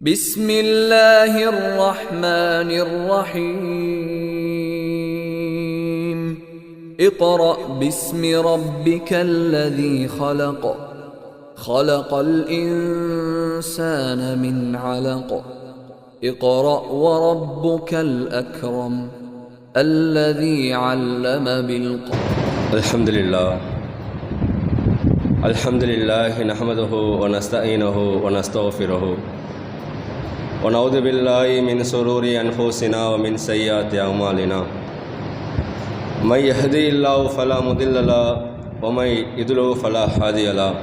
بسم الله الرحمن الرحيم اقرأ باسم ربك الذي خلق خلق الإنسان من علق اقرأ وربك الأكرم الذي علم بالقلم الحمد لله الحمد لله نحمده ونستعينه ونستغفره ونعوذ بالله من سرور أنفسنا ومن سيئات أعمالنا من يهدي الله فلا مضل له ومن يضلل فلا هادي له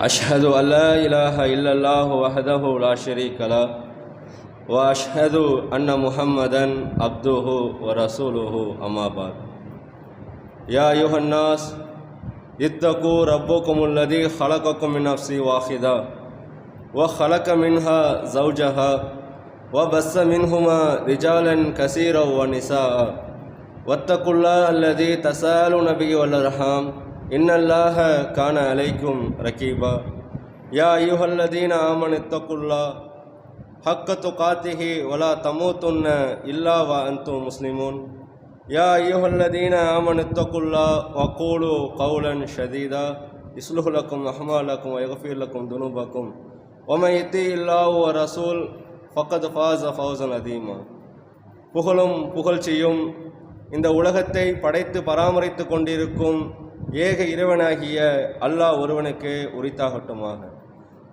أشهد أن لا إله إلا الله وحده لا شريك له وأشهد أن محمدا عبده ورسوله أما بعد يا أيها الناس اتقوا ربكم الذي خلقكم من نفس واحده وخلق منها زوجها وبث منهما رجالا كثيرا ونساء. واتقوا الله الذي تساءلون به والأرحام. إن الله كان عليكم رقيبا يا أيها الذين آمنوا اتقوا الله حق تقاته ولا تموتن إلا وأنتم مسلمون. يا أيها الذين آمنوا اتقوا الله وقولوا قولا شديدا. يصلح لكم أعمالكم ويغفر لكم ذنوبكم. ஒம எத்தி இல்லா ஓ ரசூல் ஃபக்கத் ஃபாஸ் ஃபவுசன் அதீமா புகழும் புகழ்ச்சியும் இந்த உலகத்தை படைத்து பராமரித்து கொண்டிருக்கும் ஏக இறைவனாகிய அல்லாஹ் ஒருவனுக்கு உரித்தாகட்டுமாக.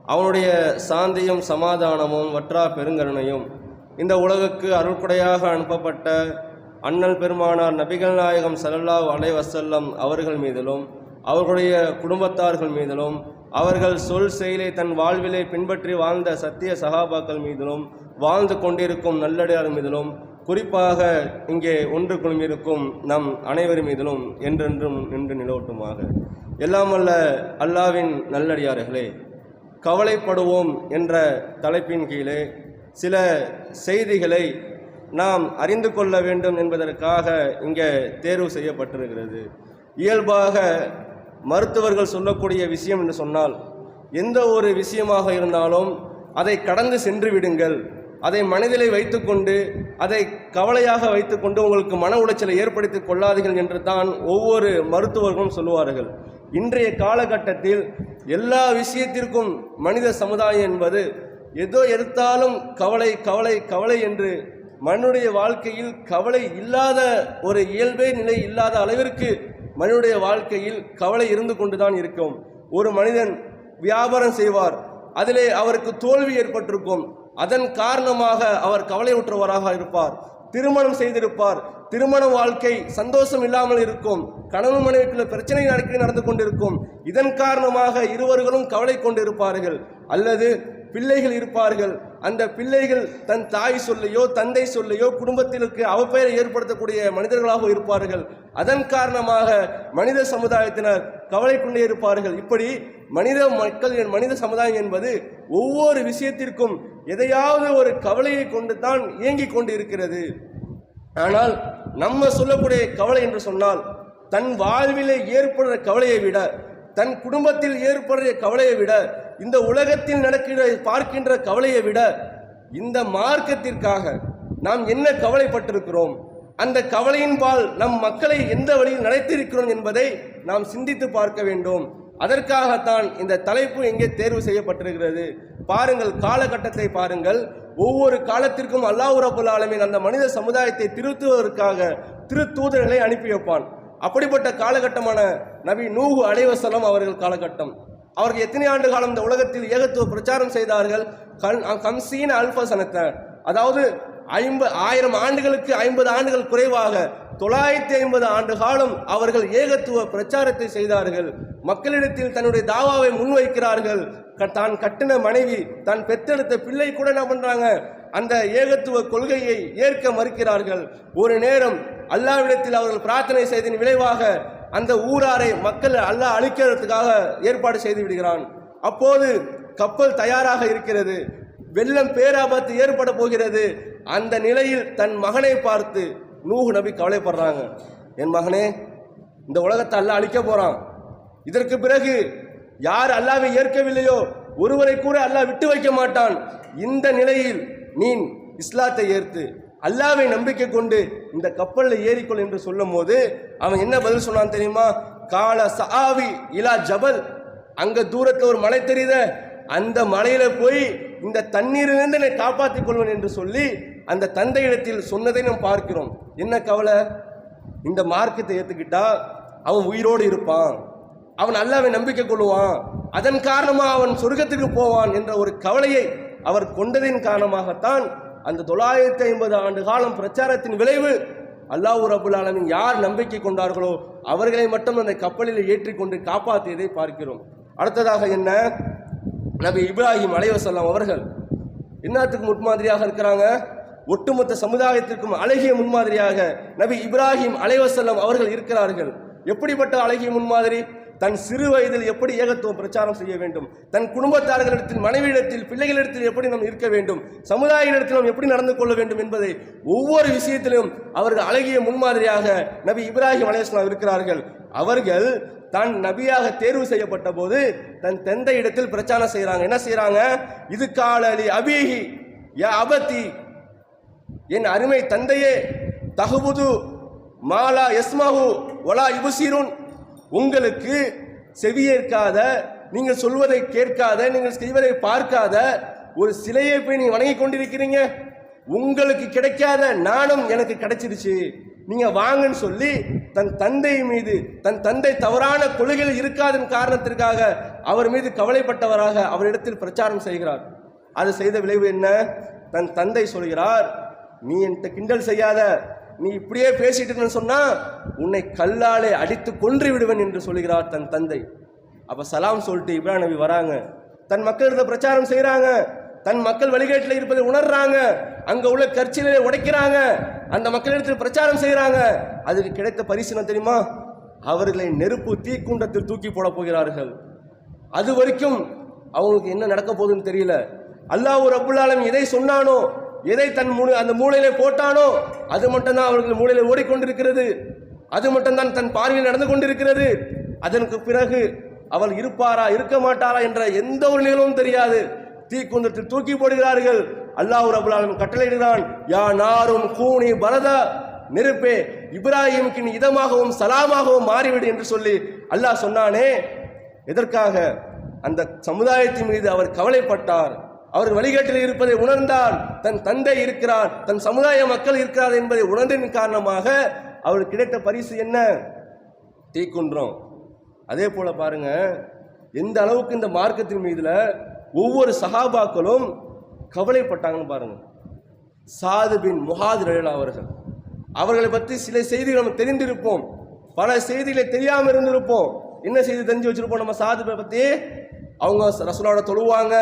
அவனுடைய சாந்தியும் சமாதானமும் வற்றா பெருங்கருணையும் இந்த உலகுக்கு அருள்குடையாக அனுப்பப்பட்ட அண்ணல் பெருமானார் நபிகள் நாயகம் சல்லல்லா அலை வசல்லம் அவர்கள் மீதிலும் அவர்களுடைய குடும்பத்தார்கள் மீதிலும் அவர்கள் சொல் செயலை தன் வாழ்விலே பின்பற்றி வாழ்ந்த சத்திய சகாபாக்கள் மீதிலும் வாழ்ந்து கொண்டிருக்கும் நல்லடியார் மீதிலும் குறிப்பாக இங்கே ஒன்று குழுமிருக்கும் நம் அனைவர் மீதிலும் என்றென்றும் நின்று நிலவட்டுமாக. எல்லாம் அல்ல அல்லாவின் நல்லடியார்களே கவலைப்படுவோம் என்ற தலைப்பின் கீழே சில செய்திகளை நாம் அறிந்து கொள்ள வேண்டும் என்பதற்காக இங்கே தேர்வு செய்யப்பட்டிருக்கிறது. இயல்பாக மருத்துவர்கள் சொல்லக்கூடிய விஷயம் என்று சொன்னால் எந்த ஒரு விஷயமாக இருந்தாலும் அதை கடந்து சென்று விடுங்கள். அதை மனதிலே வைத்துக்கொண்டு அதை கவலையாக வைத்துக்கொண்டு உங்களுக்கு மன உளைச்சலை ஏற்படுத்தி கொள்ளாதீர்கள் என்று தான் ஒவ்வொரு மருத்துவர்களும் சொல்லுவார்கள். இன்றைய காலகட்டத்தில் எல்லா விஷயத்திற்கும் மனித சமுதாயம் என்பது ஏதோ எடுத்தாலும் கவலை கவலை கவலை என்று மனுடைய வாழ்க்கையில் கவலை இல்லாத ஒரு இயல்பே நிலை இல்லாத அளவிற்கு மனிதனுடைய வாழ்க்கையில் கவலை இருந்து கொண்டுதான் இருக்கும். ஒரு மனிதன் வியாபாரம் செய்வார். அதிலே அவருக்கு தோல்வி ஏற்பட்டிருக்கும். அதன் காரணமாக அவர் கவலையுற்றவராக இருப்பார். திருமணம் செய்திருப்பார். திருமண வாழ்க்கை சந்தோஷம் இல்லாமல் இருக்கும். கணவன் மனைவிக்குள்ள பிரச்சனை நடக்க நடந்து கொண்டிருக்கும். இதன் காரணமாக இருவர்களும் கவலை கொண்டிருப்பார்கள். அல்லது பிள்ளைகள் இருப்பார்கள். அந்த பிள்ளைகள் தன் தாய் சொல்லையோ தந்தை சொல்லையோ குடும்பத்திற்கு அவப்பெயரை ஏற்படுத்தக்கூடிய மனிதர்களாக இருப்பார்கள். அதன் காரணமாக மனித சமுதாயத்தினர் கவலை கொண்டே இருப்பார்கள். இப்படி மனித மக்கள் மனித சமுதாயம் என்பது ஒவ்வொரு விஷயத்திற்கும் எதையாவது ஒரு கவலையை கொண்டு தான் இயங்கிக் கொண்டு இருக்கிறது ஆனால் நம்ம சொல்லக்கூடிய கவலை என்று சொன்னால் தன் வாழ்விலே ஏற்படுற கவலையை விட தன் குடும்பத்தில் ஏற்படுற கவலையை விட இந்த உலகத்தில் நடக்கிற பார்க்கின்ற கவலையை விட இந்த மார்க்கத்திற்காக நாம் என்ன கவலைப்பட்டிருக்கிறோம்? அந்த கவலையின்பால் நம் மக்களை எந்த வழியில் நடத்தியிருக்கிறோம் என்பதை நாம் சிந்தித்து பார்க்க வேண்டும். அதற்காகத்தான் இந்த தலைப்பு எங்கே தேர்வு செய்யப்பட்டிருக்கிறது. பாருங்கள் காலகட்டத்தை பாருங்கள். ஒவ்வொரு காலத்திற்கும் அல்லாஹ் ரபுல் அந்த மனித சமுதாயத்தை திருத்துவதற்காக திருத்தூதர்களை அனுப்பி வைப்பான். அப்படிப்பட்ட காலகட்டமான நபி நூகு அலைவசலம் அவர்கள் காலகட்டம். அவர்கள் எத்தனை ஆண்டு காலம் இந்த உலகத்தில் ஏகத்துவ பிரச்சாரம் செய்தார்கள்? கம்சீன் அல்பசனத்தை அதாவது ஐம்ப ஆயிரம் ஆண்டுகளுக்கு ஐம்பது ஆண்டுகள் குறைவாக தொள்ளாயிரத்தி ஐம்பது ஆண்டு காலம் அவர்கள் ஏகத்துவ பிரச்சாரத்தை செய்தார்கள். மக்களிடத்தில் தன்னுடைய தாவாவை முன்வைக்கிறார்கள். க- தான் கட்டின மனைவி தான் பெத்தெடுத்த பிள்ளை கூட என்ன பண்ணுறாங்க அந்த ஏகத்துவ கொள்கையை ஏற்க மறுக்கிறார்கள். ஒரு நேரம் அல்லாவிடத்தில் அவர்கள் பிரார்த்தனை செய்ததின் விளைவாக அந்த ஊராரை மக்கள் அல்லாஹ் அழிக்கிறதுக்காக ஏற்பாடு செய்து விடுகிறான். அப்போது கப்பல் தயாராக இருக்கிறது. வெள்ளம் பேராபத்து ஏற்பட போகிறது. அந்த நிலையில் தன் மகனை பார்த்து நூகு நபி கவலைப்படுறாங்க. என் மகனே இந்த உலகத்தை அல்லாஹ் அழிக்க போறான். இதற்கு பிறகு யார் அல்லாவை ஏற்கவில்லையோ ஒருவரை கூட அல்லாஹ் விட்டு வைக்க மாட்டான். இந்த நிலையில் நீ இஸ்லாத்தை ஏற்று அல்லாவை நம்பிக்கை கொண்டு இந்த கப்பலில் ஏறிக்கொள் என்று சொல்லும் போது அவன் என்ன பதில் சொன்னான் தெரியுமா? கால சஆவி இலா ஜபல். அங்க தூரத்தில் ஒரு மலை தெரியுத அந்த மலையில போய் இந்த தண்ணீரிலிருந்து என்னை காப்பாற்றிக் கொள்வேன் என்று சொல்லி அந்த தந்தையிடத்தில் சொன்னதை நாம் பார்க்கிறோம். என்ன கவலை? இந்த மார்க்கத்தை ஏற்றுக்கிட்டா அவன் உயிரோடு இருப்பான். அவன் அல்லாவை நம்பிக்கை கொள்ளுவான் அதன் காரணமாக அவன் சொர்க்கத்திற்கு போவான் என்ற ஒரு கவலையை அவர் கொண்டதின் காரணமாகத்தான் அந்த தொள்ளாயிரத்தி ஐம்பது ஆண்டு காலம் பிரச்சாரத்தின் விளைவு அல்லாஹ் ரபுல் ஆலமின் யார் நம்பிக்கை கொண்டார்களோ அவர்களை மட்டும் அந்த கப்பலில் ஏற்றிக்கொண்டு காப்பாற்றியதை பார்க்கிறோம். அடுத்ததாக என்ன? நபி இப்ராஹிம் அலைவசல்லாம் அவர்கள் இன்னத்துக்கு முன்மாதிரியாக இருக்கிறாங்க. ஒட்டுமொத்த சமுதாயத்திற்கும் அழகிய முன்மாதிரியாக நபி இப்ராஹிம் அலைவசல்லம் அவர்கள் இருக்கிறார்கள். எப்படிப்பட்ட அழகிய முன்மாதிரி? தன் சிறு வயதில் எப்படி ஏகத்துவம் பிரச்சாரம் செய்ய வேண்டும்? தன் குடும்பத்தார்களிடத்தில் மனைவியிடத்தில் பிள்ளைகளிடத்தில் எப்படி நாம் இருக்க வேண்டும்? சமுதாயத்திடத்தில் நாம் எப்படி நடந்து கொள்ள வேண்டும் என்பதை ஒவ்வொரு விஷயத்திலும் அவர்கள் அழகிய முன்மாதிரியாக நபி இப்ராஹிம் அலேஸ்லாம் இருக்கிறார்கள். அவர்கள் தான் நபியாக தேர்வு செய்யப்பட்ட போது தன் தந்தை இடத்தில் பிரச்சாரம் செய்கிறாங்க. என்ன செய்கிறாங்க? இது காலலி அபிஹி யா அபத்தி என் அருமை தந்தையே தகுபுது மாலா எஸ்மாஹு ஒலா இபுசீருன் உங்களுக்கு செவியேற்காத நீங்கள் சொல்வதை கேட்காத நீங்கள் செய்வதை பார்க்காத ஒரு சிலையை போய் நீங்கள் வணங்கி கொண்டிருக்கிறீங்க. உங்களுக்கு கிடைக்காத நாணம் எனக்கு கிடைச்சிருச்சு. நீங்க வாங்கன்னு சொல்லி தன் தந்தை மீது தன் தந்தை தவறான கொள்கையில் இருக்காதன் காரணத்திற்காக அவர் மீது கவலைப்பட்டவராக அவரிடத்தில் பிரச்சாரம் செய்கிறார். அது செய்த விளைவு என்ன? தன் தந்தை சொல்கிறார் நீ என்கிட்ட கிண்டல் செய்யாத. நீ இப்படியே பேசிட்டு இருக்கேன்னு சொன்னா உன்னை கல்லாலே அடித்து கொன்று விடுவேன் என்று சொல்கிறார் தன் தந்தை. அப்ப சலாம் சொல்லிட்டு இப்ராஹிம் நபி வராங்க. தன் மக்களிடத்தை பிரச்சாரம் செய்கிறாங்க தன் மக்கள் வழிகேட்டில் இருப்பதை உணர்றாங்க. அங்க உள்ள கற்சிலே உடைக்கிறாங்க. அந்த மக்களிடத்தில் பிரச்சாரம் செய்கிறாங்க அதுக்கு கிடைத்த பரிசு தெரியுமா? அவர்களை நெருப்பு தீக்குண்டத்தில் தூக்கி போட போகிறார்கள். அது வரைக்கும் அவங்களுக்கு என்ன நடக்க போகுதுன்னு தெரியல. அல்லாஹ் ஒரு ஆலமீன் எதை சொன்னானோ எதை தன் மூளை அந்த மூளையில போட்டானோ அது மட்டும்தான் அவர்கள் மூளையில ஓடிக்கொண்டிருக்கிறது. அது மட்டும்தான் தன் பார்வையில் நடந்து கொண்டிருக்கிறது. அதற்கு பிறகு அவள் இருப்பாரா இருக்க மாட்டாரா என்ற எந்த ஒரு நிகழ்வும் தெரியாது. தீக்குந்தத்தில் தூக்கி போடுகிறார்கள். அல்லாஹ் ரபுல் ஆலமீன் கட்டளையிடுகிறான் யா நாரும் கூனி பரதா நெருப்பே இப்ராஹிமுக்கு நீ இதமாகவும் சலாமாகவும் மாறிவிடு என்று சொல்லி அல்லாஹ் சொன்னானே. எதற்காக? அந்த சமுதாயத்தின் மீது அவர் கவலைப்பட்டார். அவர் வழிகாட்டில் இருப்பதை உணர்ந்தான் தன் தந்தை இருக்கிறார் தன் சமுதாய மக்கள் இருக்கிறார் என்பதை உணர்ந்ததின் காரணமாக அவருக்கு கிடைத்த பரிசு என்ன? தீக்குன்றம். அதே போல பாருங்க எந்த அளவுக்கு இந்த மார்க்கத்தின் மீதில் ஒவ்வொரு சஹாபாக்களும் கவலைப்பட்டாங்கன்னு பாருங்க. சாது பின் முகாது ரலியல்லாஹு அவர்கள். அவர்களை பற்றி சில செய்திகள் நம்ம தெரிந்திருப்போம். பல செய்திகளை தெரியாமல் இருந்திருப்போம். என்ன செய்தி தெரிஞ்சு வச்சிருப்போம் நம்ம சாது பற்றி அவங்க ரசூலோட தொழுவாங்க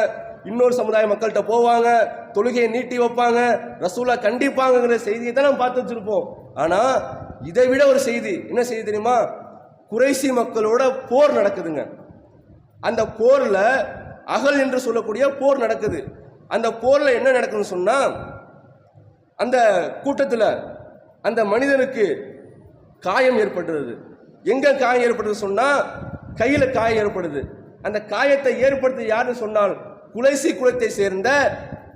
இன்னொரு சமுதாய மக்கள்கிட்ட போவாங்க தொழுகையை நீட்டி வைப்பாங்க ரசூலா கண்டிப்பாங்கங்கிற செய்தியை தான் நம்ம பார்த்து வச்சிருப்போம். ஆனால் இதை விட ஒரு செய்தி என்ன செய்தி தெரியுமா? குறைசி மக்களோட போர் நடக்குதுங்க. அந்த போரில் அகல் என்று சொல்லக்கூடிய போர் நடக்குது. அந்த போரில் என்ன நடக்குதுன்னு சொன்னால் அந்த கூட்டத்தில் அந்த மனிதனுக்கு காயம் ஏற்படுறது எங்கே காயம் ஏற்படுது சொன்னால் கையில் காயம் ஏற்படுது. அந்த காயத்தை ஏற்படுத்தி யாருன்னு சொன்னால் குலைசி குலத்தை சேர்ந்த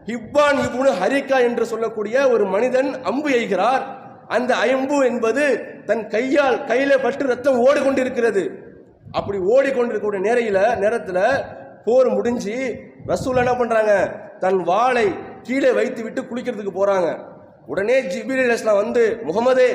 ஹிப்பான் இபுனு ஹரிகா என்று சொல்லக்கூடிய ஒரு மனிதன் அம்பு எய்கிறார். அந்த அம்பு என்பது தன் கையால் கையில பட்டு ரத்தம் ஓடிக்கொண்டிருக்கிறது. அப்படி ஓடிக்கொண்டிருக்கக்கூடிய நேரையில நேரத்தில் போர் முடிஞ்சு ரசூல் என்ன பண்றாங்க? தன் வாளை கீழே வைத்து விட்டு குளிக்கிறதுக்கு போறாங்க. உடனே ஜிபிரி அலைஹிஸ்ஸலாம் வந்து முகமதே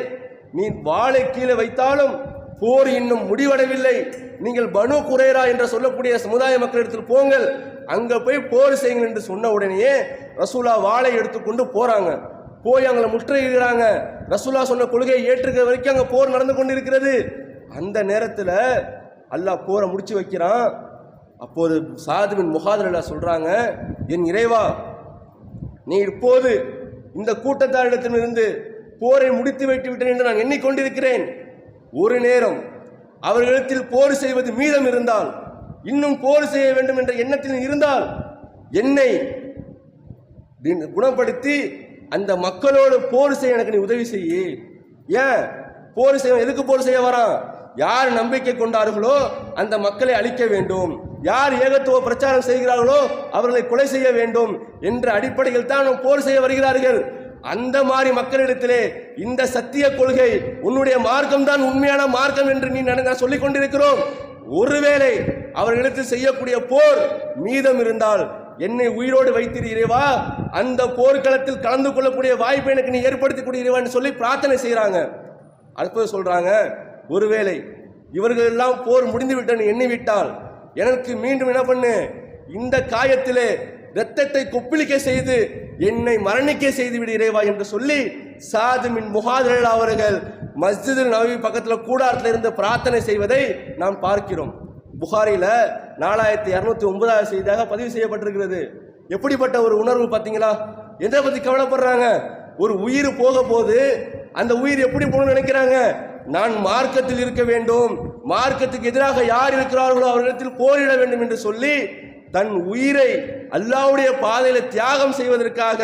நீ வாளை கீழே வைத்தாலும் போர் இன்னும் முடிவடையவில்லை. நீங்கள் பனு குரேரா என்று சொல்லக்கூடிய சமுதாய மக்களிடத்தில் போங்கள். அங்கே போய் போர் செய்யுங்கள் என்று சொன்ன உடனேயே ரசூலா வாளை எடுத்துக்கொண்டு போகிறாங்க போய் அங்களை முற்றுகிறாங்க ரசூலா சொன்ன கொள்கையை ஏற்றுக்கிற வரைக்கும் அங்கே போர் நடந்து கொண்டிருக்கிறது. அந்த நேரத்தில் அல்லாஹ் போரை முடிச்சு வைக்கிறான். அப்போது சாதுவின் முகாதரலா சொல்கிறாங்க என் இறைவா நீ இப்போது இந்த கூட்டத்தாரிடத்திலிருந்து போரை முடித்து வைத்து விட்டேன் என்று நான் எண்ணிக்கொண்டிருக்கிறேன். ஒரு நேரம் அவர்களிடத்தில் போர் செய்வது மீதம் இருந்தால் இன்னும் போர் செய்ய வேண்டும் என்ற எண்ணத்தில் இருந்தால் என்னை குணப்படுத்தி அந்த மக்களோடு போர் செய்ய எனக்கு நீ உதவி செய்யி. ஏன்? போர் செய்ய எதுக்கு போர் செய்ய வரான்? யார் நம்பிக்கை கொண்டார்களோ அந்த மக்களை அழிக்க வேண்டும். யார் ஏகத்துவ பிரச்சாரம் செய்கிறார்களோ அவர்களை கொலை செய்ய வேண்டும் என்ற அடிப்படையில் தான் போர் செய்ய வருகிறார்கள். அந்த மாதிரி மக்களிடத்திலே இந்த சத்திய கொள்கை உன்னுடைய மார்க்கம் தான் உண்மையான மார்க்கம் என்று நீ நட- நான் சொல்லிக் கொண்டிருக்கிறோம். ஒருவேளை அவர்களுக்கு செய்யக்கூடிய போர் மீதம் இருந்தால் என்னை உயிரோடு வைத்திரு இறைவா. அந்த போர்க்களத்தில் கலந்து கொள்ளக்கூடிய வாய்ப்பை எனக்கு நீ ஏற்படுத்தி கொடு இறைவான்னு சொல்லி பிரார்த்தனை செய்கிறாங்க அடுத்தது சொல்கிறாங்க ஒருவேளை இவர்கள் எல்லாம் போர் முடிந்து விட்டேன்னு எண்ணி விட்டால் எனக்கு மீண்டும் என்ன பண்ணு? இந்த காயத்திலே இரத்தத்தை கொப்பளிக்க செய்து என்னை மரணிக்க செய்து விடு இறைவா என்று சொல்லி சாது மின் அவர்கள் மஸ்ஜிது நபி பக்கத்தில் கூடாரத்தில் இருந்து பிரார்த்தனை செய்வதை நாம் பார்க்கிறோம். புகாரியில் நாலாயிரத்தி இரநூத்தி ஒன்பதாவது செய்தியாக பதிவு செய்யப்பட்டிருக்கிறது. எப்படிப்பட்ட ஒரு உணர்வு பார்த்தீங்களா? எதை பற்றி கவலைப்படுறாங்க? ஒரு உயிர் போக போது அந்த உயிர் எப்படி போகணும்னு நினைக்கிறாங்க? நான் மார்க்கத்தில் இருக்க வேண்டும். மார்க்கத்துக்கு எதிராக யார் இருக்கிறார்களோ அவர்களிடத்தில் போரிட வேண்டும் என்று சொல்லி தன் உயிரை அல்லாவுடைய பாதையில தியாகம் செய்வதற்காக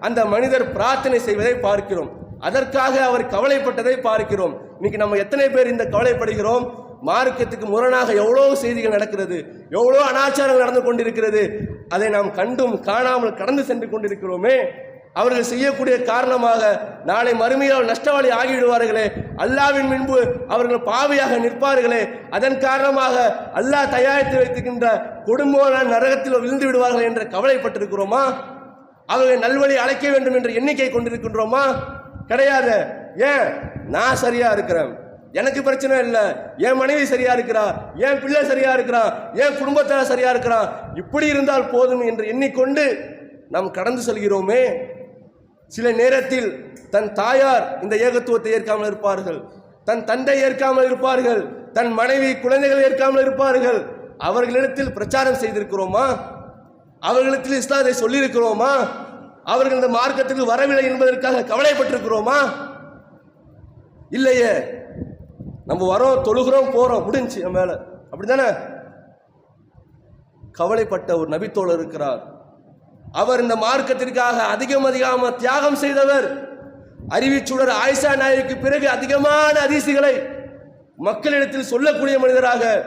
அந்த மனிதர் பிரார்த்தனை செய்வதை பார்க்கிறோம். அதற்காக அவர் கவலைப்பட்டதை பார்க்கிறோம். இன்னைக்கு நம்ம எத்தனை பேர் இந்த கவலைப்படுகிறோம்? மார்க்கத்துக்கு முரணாக எவ்வளோ செய்திகள் நடக்கிறது? எவ்வளோ அனாச்சாரங்கள் நடந்து கொண்டிருக்கிறது? அதை நாம் கண்டும் காணாமல் கடந்து சென்று கொண்டிருக்கிறோமே. அவர்கள் செய்யக்கூடிய காரணமாக நாளை மறுமையால் நஷ்டவாளி ஆகிவிடுவார்களே. அல்லாவின் முன்பு அவர்கள் பாவியாக நிற்பார்களே. அதன் காரணமாக அல்லாஹ் தயாரித்து வைத்திருக்கின்ற கொடும்போன நரகத்தில் விழுந்து விடுவார்கள் என்ற கவலைப்பட்டிருக்கிறோமா? அவர்களை நல்வழி அழைக்க வேண்டும் என்ற எண்ணிக்கை கொண்டிருக்கின்றோமா? கிடையாது. ஏன்? நான் சரியா இருக்கிறேன். எனக்கு பிரச்சனை இல்லை. என் மனைவி சரியா இருக்கிறா? என் பிள்ளை சரியா இருக்கிறான் என் குடும்பத்தார் சரியா இருக்கிறான் இப்படி இருந்தால் போதும் என்று எண்ணிக்கொண்டு நாம் கடந்து செல்கிறோமே. சில நேரத்தில் தன் தாயார் இந்த ஏகத்துவத்தை ஏற்காமல் இருப்பார்கள். தன் தந்தை ஏற்காமல் இருப்பார்கள். தன் மனைவி குழந்தைகள் ஏற்காமல் இருப்பார்கள். அவர்களிடத்தில் பிரச்சாரம் செய்திருக்கிறோமா? அவர்களிடத்தில் இஸ்லாத்தை சொல்லியிருக்கிறோமா? அவர்கள் இந்த மார்க்கத்துக்கு வரவில்லை என்பதற்காக கவலைப்பட்டிருக்கிறோமா? இல்லையே. நம்ம வரோம் தொழுகிறோம் போறோம் முடிஞ்சு நம்ம மேல. அப்படிதானே கவலைப்பட்ட ஒரு நபித்தோழர் இருக்கிறார். அவர் இந்த மார்க்கத்திற்காக அதிகம் அதிகமாக தியாகம் செய்தவர். அறிவிச்சுடர் ஆயிஷா நாயருக்கு பிறகு அதிகமான அதிசிகளை மக்களிடத்தில் சொல்லக்கூடிய மனிதராக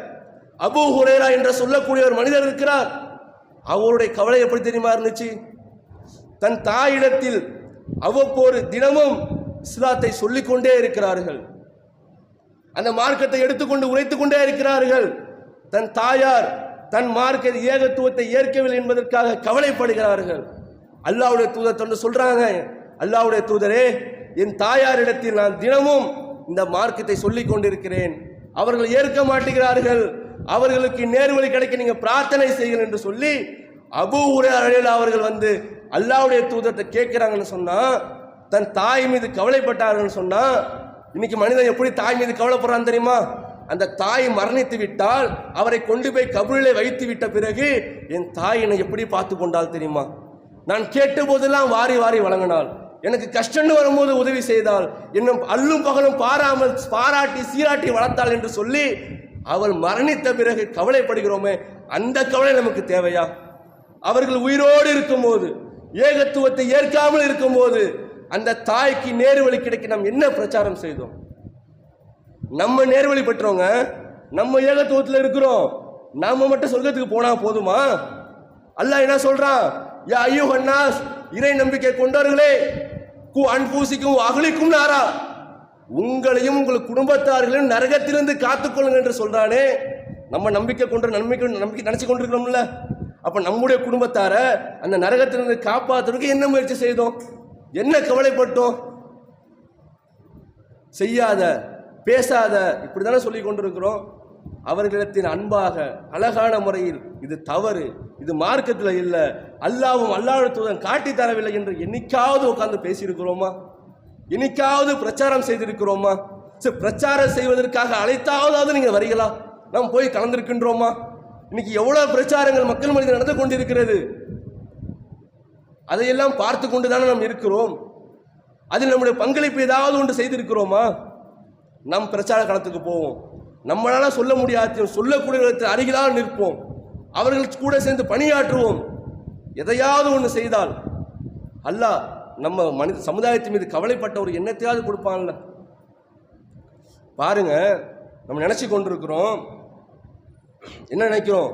அபூ ஹுரேரா என்று சொல்லக்கூடிய ஒரு மனிதர் இருக்கிறார். அவருடைய கவலை எப்படி தெரியுமா இருந்துச்சு? தன் தாயிடத்தில் அவ்வப்போது தினமும் இஸ்லாத்தை சொல்லிக்கொண்டே இருக்கிறார்கள். அந்த மார்க்கத்தை எடுத்துக்கொண்டு உரைத்துக் கொண்டே இருக்கிறார்கள். தன் தாயார் தன் மார்க்க ஏகத்துவத்தை ஏற்கவில்லை என்பதற்காக கவலைப்படுகிறார்கள். அல்லாவுடைய தூதர் தொண்டு சொல்றாங்க அல்லாவுடைய தூதரே என் தாயாரிடத்தில் நான் தினமும் இந்த மார்க்கத்தை சொல்லிக் கொண்டிருக்கிறேன். அவர்கள் ஏற்க மாட்டுகிறார்கள் அவர்களுக்கு நேர்வழி கிடைக்க நீங்க பிரார்த்தனை செய்யுங்கள் என்று சொல்லி அபு ஹுரைரா அவர்கள் வந்து அல்லாவுடைய தூதத்தை கேட்கிறாங்கன்னு சொன்னா தன் தாய் மீது கவலைப்பட்டார்கள் சொன்னா இன்னைக்கு மனிதன் எப்படி தாய் மீது கவலைப்படுறான்னு தெரியுமா? அந்த தாய் மரணித்து விட்டால் அவரை கொண்டு போய் கபிலே வைத்து விட்ட பிறகு என் தாய் என்னை எப்படி பார்த்து கொண்டால் தெரியுமா? நான் கேட்ட போதெல்லாம் வாரி வாரி வழங்கினாள். எனக்கு கஷ்டம்னு வரும்போது உதவி செய்தால் இன்னும் அல்லும் பகலும் பாராமல் பாராட்டி சீராட்டி வளர்த்தாள் என்று சொல்லி அவள் மரணித்த பிறகு கவலைப்படுகிறோமே அந்த கவலை நமக்கு தேவையா? அவர்கள் உயிரோடு இருக்கும்போது ஏகத்துவத்தை ஏற்காமல் இருக்கும்போது அந்த தாய்க்கு நேர்வழி கிடைக்க நாம் என்ன பிரச்சாரம் செய்தோம்? நம்ம நேர்வழி பெற்றவங்க நம்ம ஏகத்துவத்தில் இருக்கிறோம். நாம மட்டும் சொர்க்கத்துக்கு போனா போதுமா? அல்லாஹ் என்ன சொல்றான்? யா ஐயோ அண்ணாஸ் இறை நம்பிக்கை கொண்டவர்களே கு அன்பூசிக்கும் அகலிக்கும் நாரா. உங்களையும் உங்கள் குடும்பத்தார்களையும் நரகத்திலிருந்து காத்துக்கொள்ளுங்க என்று சொல்றானே. நம்ம நம்பிக்கை கொண்ட நம்பிக்கை நம்பிக்கை நினச்சி கொண்டிருக்கிறோம்ல. அப்ப நம்முடைய குடும்பத்தார அந்த நரகத்திலிருந்து காப்பாத்துறதுக்கு என்ன முயற்சி செய்தோம்? என்ன கவலைப்பட்டோம்? செய்யாத பேசாத இப்படி தானே சொல்லி கொண்டிருக்கிறோம். அவர்களிடத்தின் அன்பாக அழகான முறையில் இது தவறு இது மார்க்கத்தில் இல்லை அல்லாவும் அல்லாஹ் காட்டி தரவில்லை என்று என்னைக்காவது உட்கார்ந்து பேசியிருக்கிறோமா? என்னைக்காவது பிரச்சாரம் செய்திருக்கிறோமா? சரி பிரச்சாரம் செய்வதற்காக அழைத்தாவது நீங்கள் வரீங்களா? நாம் போய் கலந்திருக்கின்றோமா? இன்னைக்கு எவ்வளோ பிரச்சாரங்கள் மக்கள் மனிதன் நடந்து கொண்டிருக்கிறது. அதையெல்லாம் பார்த்து கொண்டு தானே நாம் இருக்கிறோம். அதில் நம்முடைய பங்களிப்பு ஏதாவது ஒன்று செய்திருக்கிறோமா? நம் பிரச்சார களத்துக்கு போவோம். நம்மளால் சொல்ல முடியாது சொல்லக்கூடியவர்களுக்கு அருகிலால் நிற்போம். அவர்கள் கூட சேர்ந்து பணியாற்றுவோம். எதையாவது ஒன்று செய்தால் அல்லாஹ் நம்ம மனித சமுதாயத்தின் மீது கவலைப்பட்ட ஒரு எண்ணத்தையாவது கொடுப்பான்ல. பாருங்க நம்ம நினச்சி கொண்டிருக்கிறோம். என்ன நினைக்கிறோம்?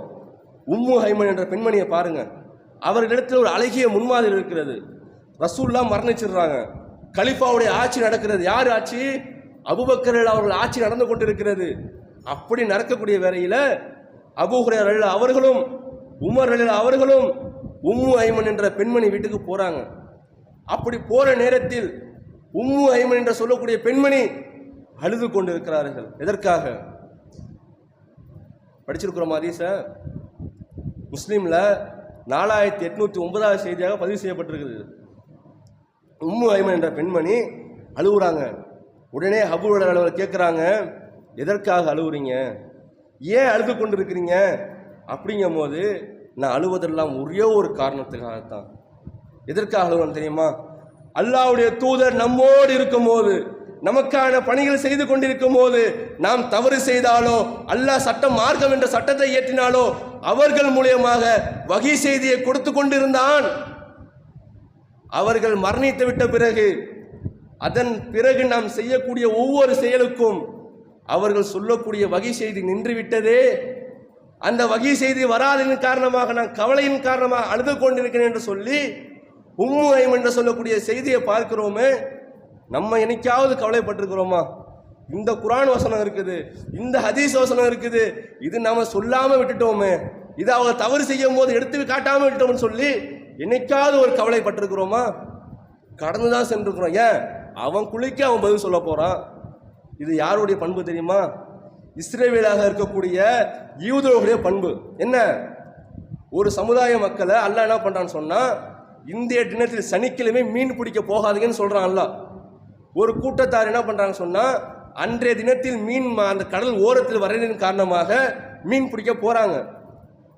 உம்மு ஹைமன் என்ற பெண்மணியை பாருங்க. அவர்களிடத்தில் ஒரு அழகிய முன்மாதிரி இருக்கிறது. ரசூல்லாம் மரணிச்சிடுறாங்க. கலிஃபாவுடைய ஆட்சி நடக்கிறது. யார் ஆட்சி? அபுபக்கரில் அவர்கள் ஆட்சி நடந்து கொண்டிருக்கிறது. அப்படி நடக்கக்கூடிய வேலையில் அபூஹுரர் அவர்களும் உமர் அவர்களும் உம்மு ஐமன் என்ற பெண்மணி வீட்டுக்கு போகிறாங்க அப்படி போகிற நேரத்தில் உம்மு ஐமன் என்று சொல்லக்கூடிய பெண்மணி அழுது கொண்டிருக்கிறார்கள். எதற்காக? படிச்சிருக்கிறோம் ஹதீஸ முஸ்லீமில் நாலாயிரத்தி எட்நூற்றி ஒன்பதாவது செய்தியாக பதிவு செய்யப்பட்டிருக்குது. உம்மு ஐமன் என்ற பெண்மணி அழுகுறாங்க. உடனே ஹபுவோட அளவில் கேட்குறாங்க எதற்காக அழுகுறீங்க ஏன் அழுது கொண்டு இருக்கிறீங்க அப்படிங்கும் போது நான் அழுவதெல்லாம் ஒரே ஒரு காரணத்துக்காகத்தான். எதற்காக அழுவன் தெரியுமா? அல்லாஹ்வுடைய தூதர் நம்மோடு இருக்கும்போது நமக்கான பணிகள் செய்து கொண்டிருக்கும் போது நாம் தவறு செய்தாலோ அல்லாஹ் சட்டம் மார்க்கம் என்ற சட்டத்தை இயற்றினாலோ அவர்கள் மூலியமாக வகை செய்தியை கொடுத்து கொண்டிருந்தான். அவர்கள் மரணித்து விட்ட பிறகு அதன் பிறகு நாம் செய்யக்கூடிய ஒவ்வொரு செயலுக்கும் அவர்கள் சொல்லக்கூடிய வகை செய்தி நின்று விட்டதே அந்த வகை செய்தி வராததின் காரணமாக நான் கவலையின் காரணமாக அழுது கொண்டிருக்கிறேன் என்று சொல்லி உம்முகம் என்று சொல்லக்கூடிய செய்தியை பார்க்கிறோமே. நம்ம என்னைக்காவது கவலைப்பட்டிருக்கிறோமா? இந்த குரான் வசனம் இருக்குது இந்த ஹதீஸ் வசனம் இருக்குது இது நாம சொல்லாம விட்டுட்டோமே. இது அவங்க தவறு செய்யும் போது எடுத்து காட்டாம விட்டோம்னு சொல்லி என்னைக்காவது ஒரு கவலைப்பட்டிருக்கிறோமா? கடந்து தான் சென்றிருக்கிறோம். ஏன்? அவன் குளிக்க அவன் பதில் சொல்ல போகிறான் இது யாருடைய பண்பு தெரியுமா? இஸ்ரேவேலாக இருக்கக்கூடிய யூதர்களுடைய பண்பு. என்ன? ஒரு சமுதாய மக்களை அல்ல என்ன பண்ணுறான்னு சொன்னால் இந்திய தினத்தில் சனிக்கிழமை மீன் பிடிக்க போகாதீங்கன்னு சொல்கிறான் அல்ல ஒரு கூட்டத்தார் என்ன பண்ணுறாங்கன்னு சொன்னால் அன்றைய தினத்தில் மீன் அந்த கடல் ஓரத்தில் வரையின் காரணமாக மீன் பிடிக்க போகிறாங்க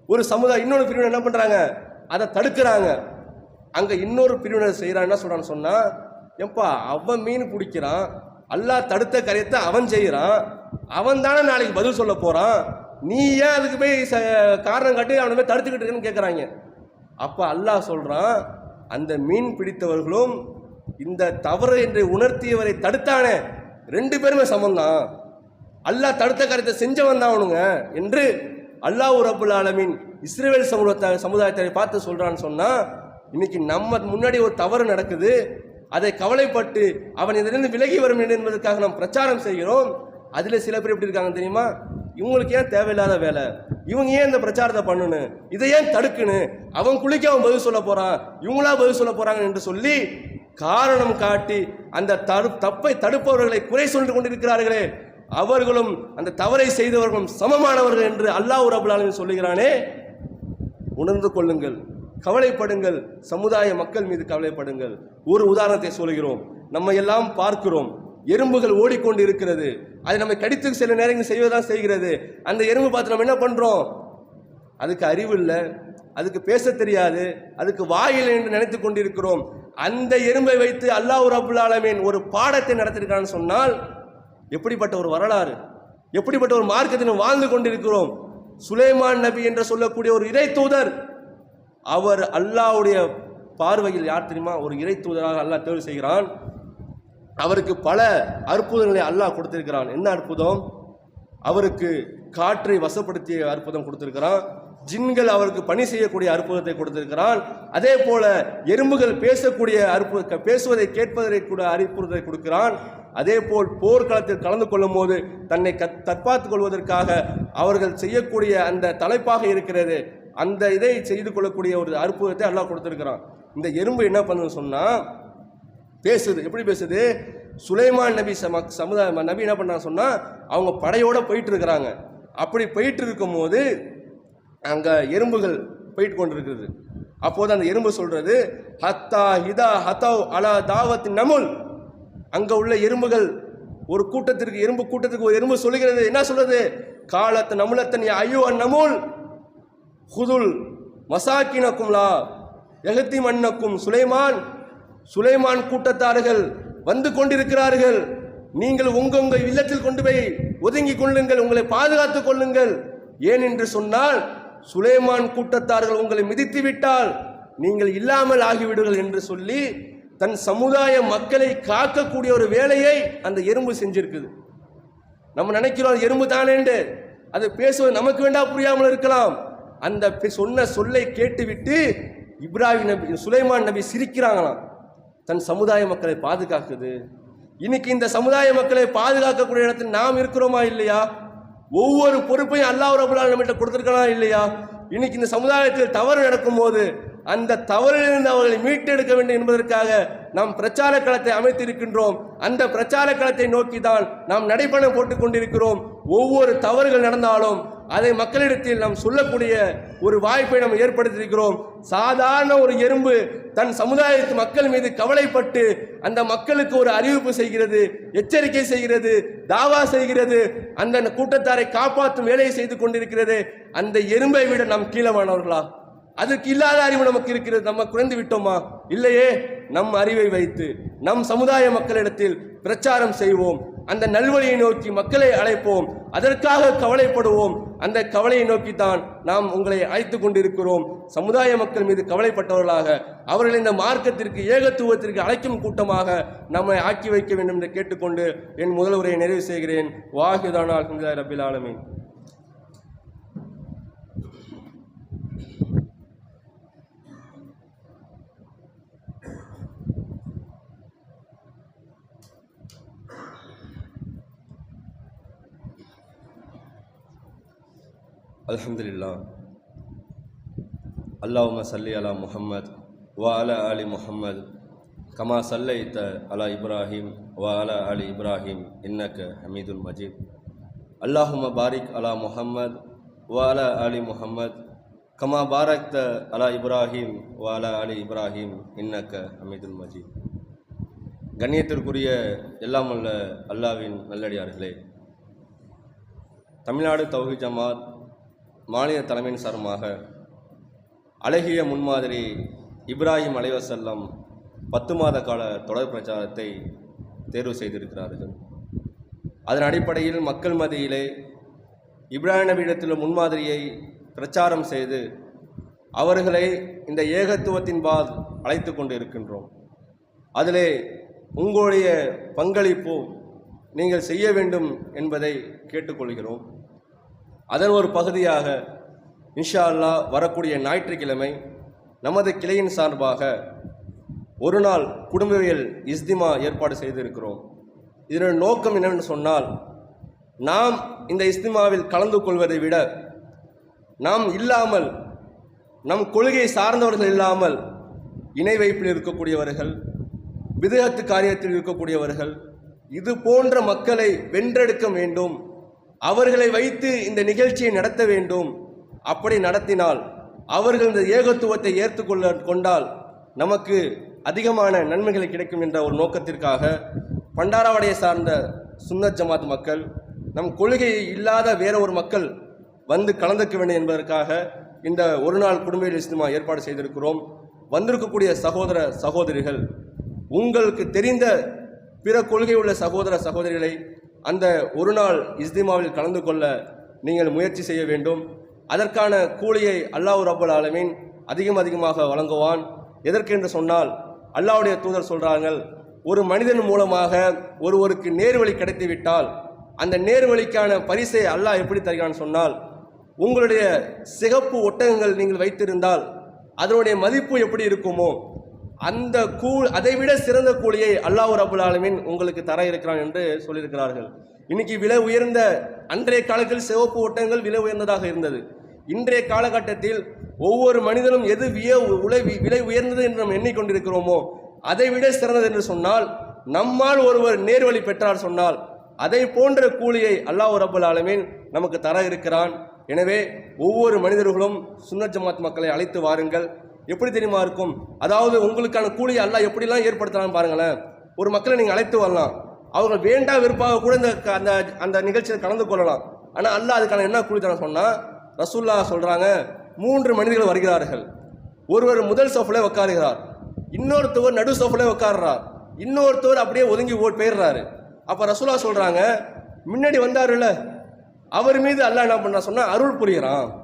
ஒரு சமுதாயம் இன்னொரு பிரிவினர் என்ன பண்ணுறாங்க அதை தடுக்கிறாங்க. அங்கே இன்னொரு பிரிவினர் செய்கிறான் என்ன சொல்கிறான்னு சொன்னால் எப்பா அவன் மீன் பிடிக்கிறான் அல்லாஹ் தடுத்த கரையத்தை அவன் செய்கிறான் அவன் தானே நாளைக்கு பதில் சொல்ல போகிறான் நீ ஏன் அதுக்கு போய் ச- காரணம் காட்டி அவனை போய் தடுத்துக்கிட்டு இருக்கேன்னு கேட்குறாங்க அப்போ அல்லாஹ் சொல்கிறான் அந்த மீன் பிடித்தவர்களும் இந்த தவறு என்று உணர்த்தியவரை தடுத்தானே ரெண்டு பேருமே சமந்தான் அல்லாஹ் தடுத்த காரியத்தை செஞ்சவன் தான் அவனுங்க என்று அல்லாஹ் ரபுல் ஆலமின் இஸ்ரேல் சமூகத்தை சமுதாயத்தை பார்த்து சொல்கிறான்னு சொன்னால் இன்னைக்கு நம்ம முன்னாடி ஒரு தவறு நடக்குது அதை கவலைப்பட்டு அவன் இதிலிருந்து விலகி வரும் என்பதற்காக நாம் பிரச்சாரம் செய்கிறோம். அதில் சில பேர் எப்படி இருக்காங்க தெரியுமா? இவங்களுக்கு ஏன் தேவையில்லாத வேலை? இவங்க ஏன் இந்த பிரச்சாரத்தை பண்ணணும்? இதை ஏன் தடுக்கணும் அவன் குளிக்க அவன் பதில் சொல்ல போகிறான் இவங்களா பதில் சொல்ல போகிறாங்க என்று சொல்லி காரணம் காட்டி அந்த தடு தப்பை தடுப்பவர்களை குறை சொல்லிட்டு கொண்டிருக்கிறார்களே. அவர்களும் அந்த தவறை செய்தவர்களும் சமமானவர்கள் என்று அல்லாஹ் ரபுல்லாலும் சொல்லுகிறானே. உணர்ந்து கொள்ளுங்கள். கவலைப்படுங்கள். சமுதாய மக்கள் மீது கவலைப்படுங்கள். ஒரு உதாரணத்தை சொல்கிறோம். நம்ம எல்லாம் பார்க்கிறோம். எறும்புகள் ஓடிக்கொண்டு இருக்கிறது. அது நம்ம கடித்து சில நேரங்கள் செய்வதான் செய்கிறது. அந்த எறும்பு பார்த்து நம்ம என்ன பண்றோம்? அதுக்கு அறிவு இல்லை. அதுக்கு பேச தெரியாது. அதுக்கு வாயில் என்று நினைத்து கொண்டிருக்கிறோம். அந்த எறும்பை வைத்து அல்லாஹ் ரபுல் ஆலமீன் ஒரு பாடத்தை நடத்திருக்கான்னு சொன்னால் எப்படிப்பட்ட ஒரு வரலாறு? எப்படிப்பட்ட ஒரு மார்க்கத்தில் வாழ்ந்து கொண்டிருக்கிறோம். சுலைமான் நபி என்று சொல்லக்கூடிய ஒரு இறை தூதர் அவர் அல்லாஹ்வுடைய பார்வையில் யார் தெரியுமா? ஒரு இறை தூதராக அல்லாஹ் தேர்வு செய்கிறான். அவருக்கு பல அற்புதங்களை அல்லாஹ் கொடுத்திருக்கிறான். என்ன அற்புதம்? அவருக்கு காற்றை வசப்படுத்திய அற்புதம் கொடுத்திருக்கிறான். ஜின்கள் அவருக்கு பணி செய்யக்கூடிய அற்புதத்தை கொடுத்திருக்கிறான். அதே போல எறும்புகள் பேசக்கூடிய அற்புத பேசுவதை கேட்பதை கூட அற்புதத்தை கொடுக்கிறான். அதே போல் போர்க்களத்தில் கலந்து கொள்ளும் போது தன்னை கத் தற்பாத்துக் கொள்வதற்காக அவர்கள் செய்யக்கூடிய அந்த தலைப்பாக இருக்கிறது. அந்த இதை செய்து கொள்ளக்கூடிய ஒரு அற்புதத்தை அல்லாஹ் கொடுத்துருக்குறான். இந்த எறும்பு என்ன பண்ணுன்னு சொன்னால் பேசுது. எப்படி பேசுது? சுலைமான் நபி சம சமுதாய நபி என்ன பண்ணாங்க சொன்னால் அவங்க படையோடு போயிட்டு இருக்கிறாங்க அப்படி போயிட்டு இருக்கும்போது அங்கே எறும்புகள் போயிட்டு கொண்டிருக்கிறது. அப்போது அந்த எறும்பு சொல்கிறது ஹத்தா ஹிதா ஹத்தவ் அலா தாவத் நமுல். அங்கே உள்ள எறும்புகள் ஒரு கூட்டத்திற்கு எறும்பு கூட்டத்துக்கு ஒரு எறும்பு சொல்லுகிறது. என்ன சொல்கிறது காலத்து நமுலத்தன் ஐயோ நமுல். ஹுதுல் மசாக்கினக்கும்லா எகத்தி மன்னக்கும் சுலைமான் சுலைமான் கூட்டத்தார்கள் வந்து கொண்டிருக்கிறார்கள். நீங்கள் உங்க உங்க இல்லத்தில் கொண்டு போய் ஒதுங்கிக் கொள்ளுங்கள் உங்களை பாதுகாத்துக் கொள்ளுங்கள். ஏன் என்று சொன்னால் சுலைமான் கூட்டத்தார்கள் உங்களை மிதித்து விட்டால் நீங்கள் இல்லாமல் ஆகிவிடுங்கள் என்று சொல்லி தன் சமுதாய மக்களை காக்கக்கூடிய ஒரு வேலையை அந்த எறும்பு செஞ்சிருக்குது. நம்ம நினைக்கிறோம் எறும்பு தானேண்டு அது பேசுவது நமக்கு வேண்டா புரியாமல் இருக்கலாம். அந்த பே- சொன்ன சொல்லை கேட்டுவிட்டு இப்ராஹிம் நபி சுலைமான் நபி சிரிக்கிறாங்களாம். தன் சமுதாய மக்களை பாதுகாக்குது. இன்னைக்கு இந்த சமுதாய மக்களை பாதுகாக்கக்கூடிய இடத்தில் நாம் இருக்கிறோமா இல்லையா? ஒவ்வொரு பொறுப்பையும் அல்லாஹ் ரபுல்லா நம்மகிட்ட கொடுத்துருக்கலாம் இல்லையா? இன்னைக்கு இந்த சமுதாயத்தில் தவறு நடக்கும்போது அந்த தவறிலிருந்து அவர்களை மீட்டெடுக்க வேண்டும் என்பதற்காக நாம் பிரச்சார களத்தை அமைத்திருக்கின்றோம். அந்த பிரச்சார களத்தை நோக்கி தான் நாம் நடைபயணம் போட்டுக் கொண்டிருக்கிறோம். ஒவ்வொரு தவறுகள் நடந்தாலும் அதை மக்களிடத்தில் நாம் சொல்லக்கூடிய ஒரு வாய்ப்பை நாம் ஏற்படுத்தியிருக்கிறோம். சாதாரண ஒரு எறும்பு தன் சமுதாயத்து மக்கள் மீது கவலைப்பட்டு அந்த மக்களுக்கு ஒரு அறிவிப்பு செய்கிறது எச்சரிக்கை செய்கிறது தாவா செய்கிறது அந்த கூட்டத்தாரை காப்பாற்றும் வேலையை செய்து கொண்டிருக்கிறது. அந்த எறும்பை விட நாம் கீழமானவர்களா அதுக்கு இல்லாத அறிவு நமக்கு இருக்கிறது. நம்ம குறைந்து விட்டோமா? இல்லையே. நம் அறிவை வைத்து நம் சமுதாய மக்களிடத்தில் பிரச்சாரம் செய்வோம். அந்த நல்வழியை நோக்கி மக்களை அழைப்போம். அதற்காக கவலைப்படுவோம். அந்த கவலையை நோக்கி தான் நாம் உங்களை அழைத்து கொண்டிருக்கிறோம். சமுதாய மக்கள் மீது கவலைப்பட்டவர்களாக அவர்கள் இந்த மார்க்கத்திற்கு ஏகத்துவத்திற்கு அழைக்கும் கூட்டமாக நம்மை ஆக்கி வைக்க வேண்டும் என்று கேட்டுக்கொண்டு என் முதல் உரையை நிறைவு செய்கிறேன். வாஹிதானா அல்ஹம்துலில்லாஹி ரபில் ஆலமீன். அலமதுல்லா அல்லாஹும்ம சல்லி அலா முஹம்மத் வா அலா அலி முஹம்மத். கமா சல்லைத்த அலா இப்ராஹிம் வா அலா அலி இப்ராஹிம் இன்னக்க ஹமீதுல் மஜீத். அல்லாஹும பாரிக் அலா முஹம்மத் வா அலா அலி முஹம்மத். கமா பாரக்த அலா இப்ராஹிம் வா அலா அலி இப்ராஹிம் இன்னக்க ஹமீதுல் மஜீத். கண்ணியத்திற்குரிய எல்லாம் அல்லாவின் நல்லடியார்களே தமிழ்நாடு தௌஹி ஜமாத் மாநில தலைமையின் சார்பாக அழகிய முன்மாதிரி இப்ராஹிம் அலைவசல்லம் பத்து மாத கால தொடர் பிரச்சாரத்தை தேர்வு செய்திருக்கிறார்கள். அதன் அடிப்படையில் மக்கள் மத்தியிலே இப்ராஹிம் நபியிடத்தில் முன்மாதிரியை பிரச்சாரம் செய்து அவர்களை இந்த ஏகத்துவத்தின் பால் அழைத்து கொண்டு இருக்கின்றோம் அதிலே உங்களுடைய பங்களிப்பு நீங்கள் செய்ய வேண்டும் என்பதை கேட்டுக்கொள்கிறோம். அதன் ஒரு பகுதியாக இன்ஷா அல்லாஹ் வரக்கூடிய ஞாயிற்றுக்கிழமை நமது கிளையின் சார்பாக ஒரு நாள் குடும்பவியல் இஸ்திமா ஏற்பாடு செய்திருக்கிறோம். இதன் நோக்கம் என்னவென்று சொன்னால் நாம் இந்த இஸ்திமாவில் கலந்து கொள்வதை விட நாம் இல்லாமல் நம் கொள்கை சார்ந்தவர்கள் இல்லாமல் இணை வைப்பில் இருக்கக்கூடியவர்கள் விதகத்து காரியத்தில் இருக்கக்கூடியவர்கள் இது போன்ற மக்களை வென்றெடுக்க வேண்டும் அவர்களை வைத்து இந்த நிகழ்ச்சியை நடத்த வேண்டும். அப்படி நடத்தினால் அவர்கள் இந்த ஏகத்துவத்தை ஏற்றுக்கொள்ள கொண்டால் நமக்கு அதிகமான நன்மைகள் கிடைக்கும் என்ற ஒரு நோக்கத்திற்காக பண்டாரவாடையை சார்ந்த சுந்தர் ஜமாத் மக்கள் நம் கொள்கை இல்லாத வேற ஒரு மக்கள் வந்து கலந்துக்க வேண்டும் என்பதற்காக இந்த ஒரு நாள் குடும்ப இஸ்திமா ஏற்பாடு செய்திருக்கிறோம். வந்திருக்கக்கூடிய சகோதர சகோதரிகள் உங்களுக்கு தெரிந்த பிற கொள்கை உள்ள சகோதர சகோதரிகளை அந்த ஒரு நாள் இஸ்திமாவில் கலந்து கொள்ள நீங்கள் முயற்சி செய்ய வேண்டும். அதற்கான கூலியை அல்லாஹ் ரபுல் ஆலமீன் அதிகம் அதிகமாக வழங்குவான். எதற்கென்று சொன்னால் அல்லாவுடைய தூதர் சொல்கிறார்கள் ஒரு மனிதன் மூலமாக ஒருவருக்கு நேர்வழி கிடைத்துவிட்டால் அந்த நேர்வழிக்கான பரிசை அல்லாஹ் எப்படி தருகிறான்னு சொன்னால் உங்களுடைய சிகப்பு ஒட்டகங்கள் நீங்கள் வைத்திருந்தால் அதனுடைய மதிப்பு எப்படி இருக்குமோ அந்த கூழ் அதைவிட சிறந்த கூலியை அல்லாஹ் ரபுல் ஆலமின் உங்களுக்கு தர இருக்கிறான் என்று சொல்லியிருக்கிறார்கள். இன்னைக்கு விலை உயர்ந்த அன்றைய காலத்தில் சிவப்பு ஓட்டங்கள் விலை உயர்ந்ததாக இருந்தது. இன்றைய காலகட்டத்தில் ஒவ்வொரு மனிதனும் எது விய உலை விலை உயர்ந்தது என்று நாம் எண்ணிக்கொண்டிருக்கிறோமோ அதை விட சிறந்தது என்று சொன்னால் நம்மால் ஒருவர் நேர்வழி பெற்றார் சொன்னால் அதை போன்ற கூலியை அல்லாஹ் ரபுல் ஆலமின் நமக்கு தர இருக்கிறான். எனவே ஒவ்வொரு மனிதர்களும் சுன்னத் ஜமாத் மக்களை அழைத்து வாருங்கள். எப்படி தெரியுமா இருக்கும்? அதாவது உங்களுக்கான கூலியை அல்லாஹ் எப்படிலாம் ஏற்படுத்தலாம் பாருங்களேன். ஒரு மக்களை நீங்கள் அழைத்து வரலாம். அவர்கள் வேண்டா விருப்பாக கூட இந்த க- அந்த அந்த நிகழ்ச்சியில் கலந்து கொள்ளலாம். ஆனால் அல்லாஹ் அதுக்கான என்ன கூலி தர சொன்னால் ரசூல்லா சொல்கிறாங்க மூன்று மனிதர்கள் வருகிறார்கள். ஒருவர் முதல் சோஃபில் உட்காருகிறார் இன்னொருத்தவர் நடு சோஃபில் உட்காடுறார் இன்னொருத்தவர் அப்படியே ஒதுங்கி ஓ போயிடுறாரு. அப்போ ரசூலா சொல்கிறாங்க முன்னாடி வந்தாருல்ல அவர் மீது அல்லாஹ் என்ன பண்ணா சொன்னால் அருள் புரிகிறான்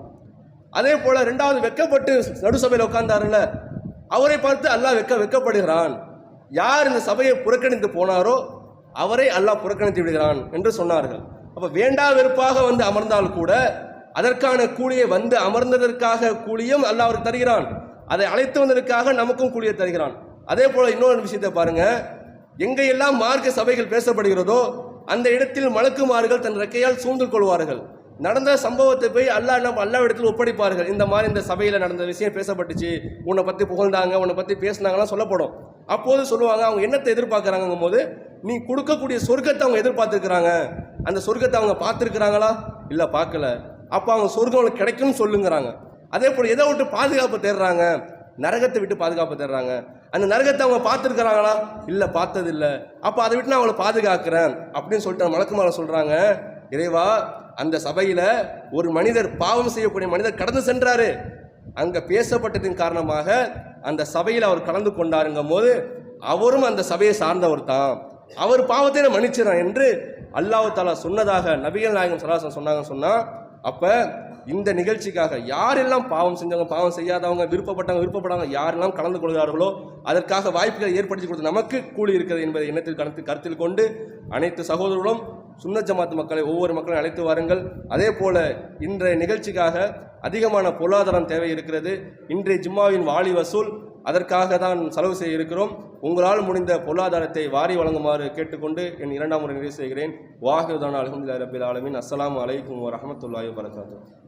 அதே போல ரெண்டாவது வெக்கப்பட்டு நடுசபையில் உட்கார்ந்தாருல அவரை பார்த்து அல்லாஹ் வெக்க வெக்கப்படுகிறான் யார் இந்த சபையை புறக்கணித்து போனாரோ அவரை அல்லாஹ் புறக்கணித்து விடுகிறான் என்று சொன்னார்கள். அப்போ வேண்டா வெறுப்பாக வந்து அமர்ந்தால் கூட அதற்கான கூலியை வந்து அமர்ந்ததற்காக கூலியும் அல்லாஹ் அவருக்கு தருகிறான். அதை அழைத்து வந்ததற்காக நமக்கும் கூலியை தருகிறான். அதே போல இன்னொரு விஷயத்தை பாருங்க. எங்கெல்லாம் மார்க்க சபைகள் பேசப்படுகிறதோ அந்த இடத்தில் மலக்குமார்கள் தன் ரெக்கையால் சூழ்ந்து கொள்வார்கள். நடந்த சம்பவத்தை போய் அல்லாஹ் நம்ம அல்லா இடத்துல ஒப்படைப்பார்கள். இந்த மாதிரி இந்த சபையில் நடந்த விஷயம் பேசப்பட்டுச்சு. உன்னை பற்றி புகழ்ந்தாங்க உன்னை பற்றி பேசினாங்கலாம் சொல்லப்படும். அப்போது சொல்லுவாங்க அவங்க என்னத்தை எதிர்பார்க்குறாங்கும் போது நீ கொடுக்கக்கூடிய சொர்க்கத்தை அவங்க எதிர்பார்த்துருக்குறாங்க. அந்த சொர்க்கத்தை அவங்க பார்த்துருக்குறாங்களா? இல்லை பார்க்கல. அப்போ அவங்க சொர்க்கம் அவங்களுக்கு கிடைக்கும்னு சொல்லுங்கிறாங்க. அதே போல் எதை விட்டு பாதுகாப்பு தேடுறாங்க? நரகத்தை விட்டு பாதுகாப்பு தேடுறாங்க. அந்த நரகத்தை அவங்க பார்த்துருக்குறாங்களா? இல்லை பார்த்ததில்லை. அப்போ அதை விட்டு நான் அவங்கள பாதுகாக்கிறேன் அப்படின்னு சொல்லிட்டு மலக்குமாரை சொல்கிறாங்க இறைவா அந்த சபையில் ஒரு மனிதர் பாவம் செய்யக்கூடிய மனிதர் கடந்து சென்றாரு. அங்கே பேசப்பட்டதின் காரணமாக அந்த சபையில் அவர் கலந்து கொண்டாருங்கும் போது அவரும் அந்த சபையை சார்ந்தவர் தான். அவர் பாவத்தை நான் என்று அல்லாஹு தாலா சொன்னதாக நபிகள் நாயகம் சலாசன் சொன்னாங்கன்னு சொன்னால் அப்போ இந்த நிகழ்ச்சிக்காக யாரெல்லாம் பாவம் செஞ்சவங்க பாவம் செய்யாதவங்க விருப்பப்பட்டவங்க விருப்பப்படாதவங்க யாரெல்லாம் கலந்து கொள்கிறார்களோ அதற்காக வாய்ப்புகளை ஏற்படுத்தி கொடுத்து நமக்கு கூலி இருக்கிறது என்பதை எண்ணத்தில் கணத்து கருத்தில் கொண்டு அனைத்து சகோதரர்களும் சுன்னத் ஜமாத் மக்களை ஒவ்வொரு மக்களையும் அழைத்து வாருங்கள். அதே போல இன்றைய நிகழ்ச்சிக்காக அதிகமான பொருளாதாரம் தேவை இருக்கிறது. இன்றைய ஜும்மாவின் வாலி வசூல் அதற்காக தான் செலவு செய்ய இருக்கிறோம். உங்களால் முடிந்த பொருளாதாரத்தை வாரி வழங்குமாறு கேட்டுக்கொண்டு என் இரண்டாம் முறை நிறைவு செய்கிறேன். வாகுதான அலமதுல்லா ரபில் ஆலமின். அஸ்லாம் வலைக்கம் வரஹமத்துல்லாஹி வரகாத்து